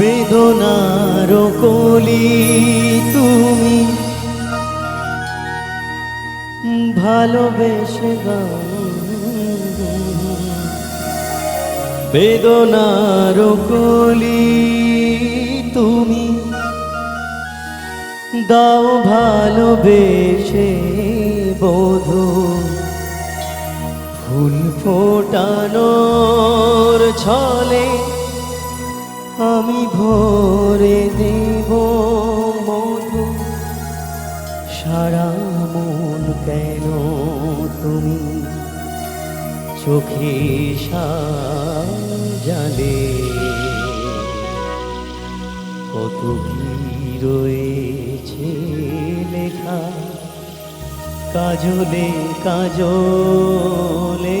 বেদনার কলি তুমি। ভালোবেসে বেদনার কলি তুমি। দাও ভালোবেসে বোধ। ফুল ফোটানোর ছলে আমি ভরে দেব মধু। সারা মন কেন তুমি? চোখে জালে কত কি রয়েছে লেখা? কাজলে কাজলে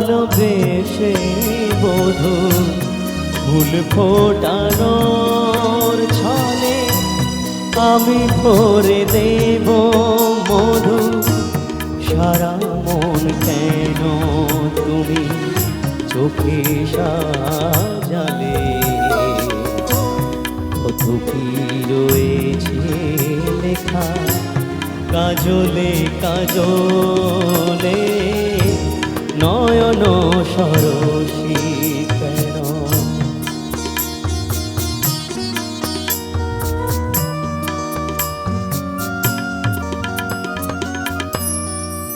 ভালোবেসে বধু ফুল ফোটানোর ছলে আমি ভরে দেব মধু। সারা মন কেন তুমি চোখে সাজালে? কত কি রয়েছে লেখা, কাজলে কাজলে নয়ন সরসী কেন?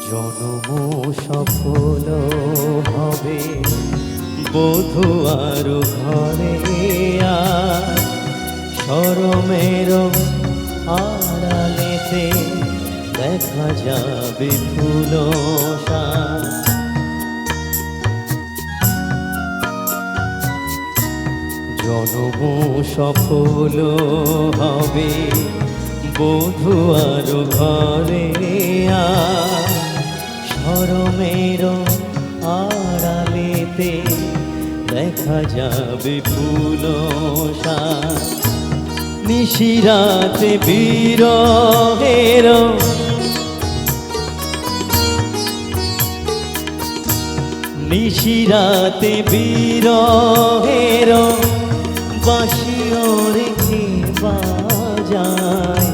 জনম সফল হবে বধু আর ঘরে সরমের আড়ালেতে দেখা যাবে ফুল জনম সফল হবে। বধু আর ঘরে সরমের আড়ালেতে দেখা যাবে ফুল নিশিরাতে বীরের নিশিরাতে বীরের বাজায়?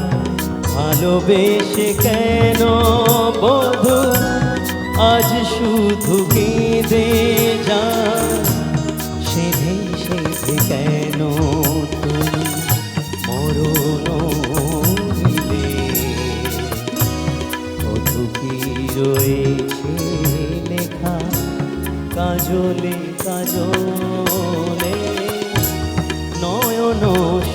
ভালোবেসে কেন বধু? আজ শুধু কেঁদে যা সেধে সেধে কেন তুমি মরণ দিলে কত কি রয়েছে লেখা? কাজলে কাজলে